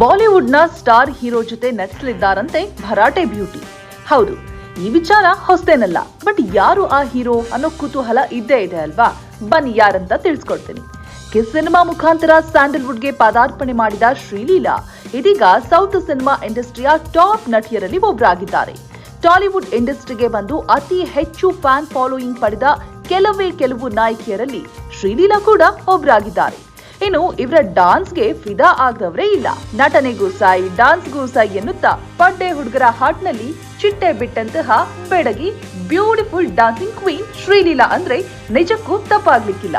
ಬಾಲಿವುಡ್ನ star hero ಜೊತೆ ನಟಿಸಲಿದ್ದಾರಂತೆ ಭರಾಟೆ beauty. ಹೌದು, ಈ ವಿಚಾರ ಹೊಸದೇನಲ್ಲ, ಬಟ್ ಯಾರು ಆ ಹೀರೋ ಅನ್ನೋ ಕುತೂಹಲ ಇದ್ದೇ ಇದೆ ಅಲ್ವಾ? ಬನ್ನಿ, ಯಾರಂತ ತಿಳಿಸ್ಕೊಡ್ತೀನಿ. ಕಿಸ್ ಸಿನಿಮಾ ಮುಖಾಂತರ ಸ್ಯಾಂಡಲ್ವುಡ್ಗೆ ಪದಾರ್ಪಣೆ ಮಾಡಿದ ಶ್ರೀಲೀಲಾ, ಇದೀಗ ಸೌತ್ ಸಿನಿಮಾ ಇಂಡಸ್ಟ್ರಿಯ ಟಾಪ್ ನಟಿಯರಲ್ಲಿ ಒಬ್ಬರಾಗಿದ್ದಾರೆ ಟಾಲಿವುಡ್ ಇಂಡಸ್ಟ್ರಿಗೆ ಬಂದು ಅತಿ ಹೆಚ್ಚು ಫ್ಯಾನ್ ಫಾಲೋಯಿಂಗ್ ಪಡೆದ ಕೆಲವೇ ಕೆಲವು ನಾಯಕಿಯರಲ್ಲಿ ಶ್ರೀಲೀಲಾ ಕೂಡ ಒಬ್ಬರಾಗಿದ್ದಾರೆ ಇನ್ನು ಇವರ ಡಾನ್ಸ್ಗೆ ಫಿದಾ ಆಗದವರೇ ಇಲ್ಲ. ನಟನೆಗೂ ಸಾಯಿ ಡಾನ್ಸ್ಗೂ ಸಾಯಿ ಎನ್ನುತ್ತಾ ಪಡ್ಡೆ ಹುಡುಗರ ಹಾಟ್ನಲ್ಲಿ ಚಿಟ್ಟೆ ಬಿಟ್ಟಂತಹ ಬೆಡಗಿ, ಬ್ಯೂಟಿಫುಲ್ ಡಾನ್ಸಿಂಗ್ ಕ್ವೀನ್ ಶ್ರೀಲೀಲಾ ಅಂದ್ರೆ ನಿಜಕ್ಕೂ ತಪ್ಪಾಗ್ಲಿಕ್ಕಿಲ್ಲ.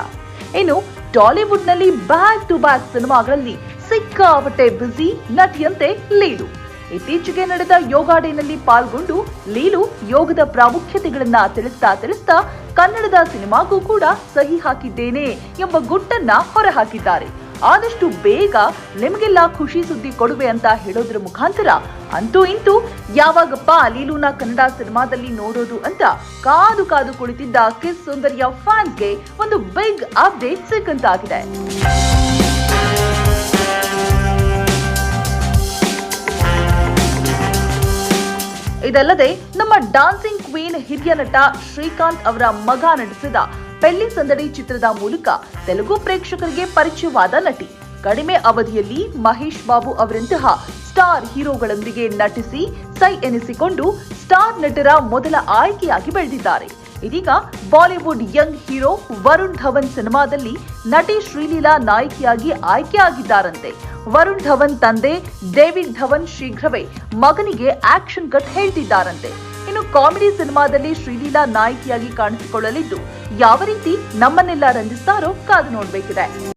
ಇನ್ನು ಟಾಲಿವುಡ್ನಲ್ಲಿ ಬ್ಯಾಕ್ ಟು ಬ್ಯಾಕ್ ಸಿನಿಮಾಗಳಲ್ಲಿ ಸಿಕ್ಕಾಪಟ್ಟೆ ಬ್ಯುಸಿ ನಟಿಯಂತೆ ಲೀಲು ಇತ್ತೀಚೆಗೆ ನಡೆದ ಯೋಗ ಡೇನಲ್ಲಿ ಪಾಲ್ಗೊಂಡು ಲೀಲು ಯೋಗದ ಪ್ರಾಮುಖ್ಯತೆಗಳನ್ನ ತಿಳಿಸ್ತಾ ತಿಳಿಸ್ತಾ ಕನ್ನಡದ ಸಿನಿಮಾಗೂ ಕೂಡ ಸಹಿ ಹಾಕಿದ್ದೇನೆ ಎಂಬ ಗುಟ್ಟನ್ನ ಹೊರಹಾಕಿದ್ದಾರೆ. ಆದಷ್ಟು ಬೇಗ ನಿಮಗೆಲ್ಲ ಖುಷಿ ಸುದ್ದಿ ಕೊಡುವೆ ಅಂತ ಹೇಳೋದ್ರ ಮುಖಾಂತರ ಅಂತೂ ಇಂತೂ ಯಾವಾಗಪ್ಪ ಲೀಲೂನ ಕನ್ನಡ ಸಿನಿಮಾದಲ್ಲಿ ನೋಡೋದು ಅಂತ ಕಾದು ಕಾದು ಕುಳಿತಿದ್ದ ಕಿಸ್ ಸುಂದರಿಯ ಫ್ಯಾನ್ಸ್ಗೆ ಒಂದು ಬಿಗ್ ಅಪ್ಡೇಟ್ ಸಿಕ್ಕಂತಾಗಿದೆ. ಇದಲ್ಲದೆ ನಮ್ಮ ಡಾನ್ಸಿಂಗ್ ಕ್ವೀನ್ ಹಿರಿಯ ನಟ ಶ್ರೀಕಾಂತ್ ಅವರ ಮಗ ನಟಿಸಿದ ಪೆಳ್ಳಿ ಸಂದಡಿ ಚಿತ್ರದ ಮೂಲಕ ತೆಲುಗು ಪ್ರೇಕ್ಷಕರಿಗೆ ಪರಿಚಯವಾದ ನಟಿ. ಕಡಿಮೆ ಅವಧಿಯಲ್ಲಿ ಮಹೇಶ್ ಬಾಬು ಅವರಂತಹ ಸ್ಟಾರ್ ಹೀರೋಗಳೊಂದಿಗೆ ನಟಿಸಿ ಸೈ ಎನಿಸಿಕೊಂಡು ಸ್ಟಾರ್ ನಟರ ಮೊದಲ ಆಯ್ಕೆಯಾಗಿ ಬೆಳೆದಿದ್ದಾರೆ. ಇದೀಗ Bollywood young hero Varun Dhawan ಸಿನಿಮಾದಲ್ಲಿ ನಟಿ ಶ್ರೀಲೀಲಾ ನಾಯಕಿಯಾಗಿ ಆಯ್ಕೆಯಾಗಿದ್ದಾರಂತೆ. ವರುಣ್ ಧವನ್ ತಂದೆ ಡೇವಿಡ್ ಧವನ್ ಶೀಘ್ರವೇ ಮಗನಿಗೆ ಆಕ್ಷನ್ ಕಟ್ ಹೇಳ್ತಿದ್ದಾರಂತೆ. ಇನ್ನು ಕಾಮಿಡಿ ಸಿನಿಮಾದಲ್ಲಿ ಶ್ರೀಲೀಲಾ ನಾಯಕಿಯಾಗಿ ಕಾಣಿಸಿಕೊಳ್ಳಲಿದ್ದು ಯಾವ ರೀತಿ ನಮ್ಮನ್ನೆಲ್ಲ ರಂಜಿಸ್ತಾರೋ ಕಾದು ನೋಡ್ಬೇಕಿದೆ.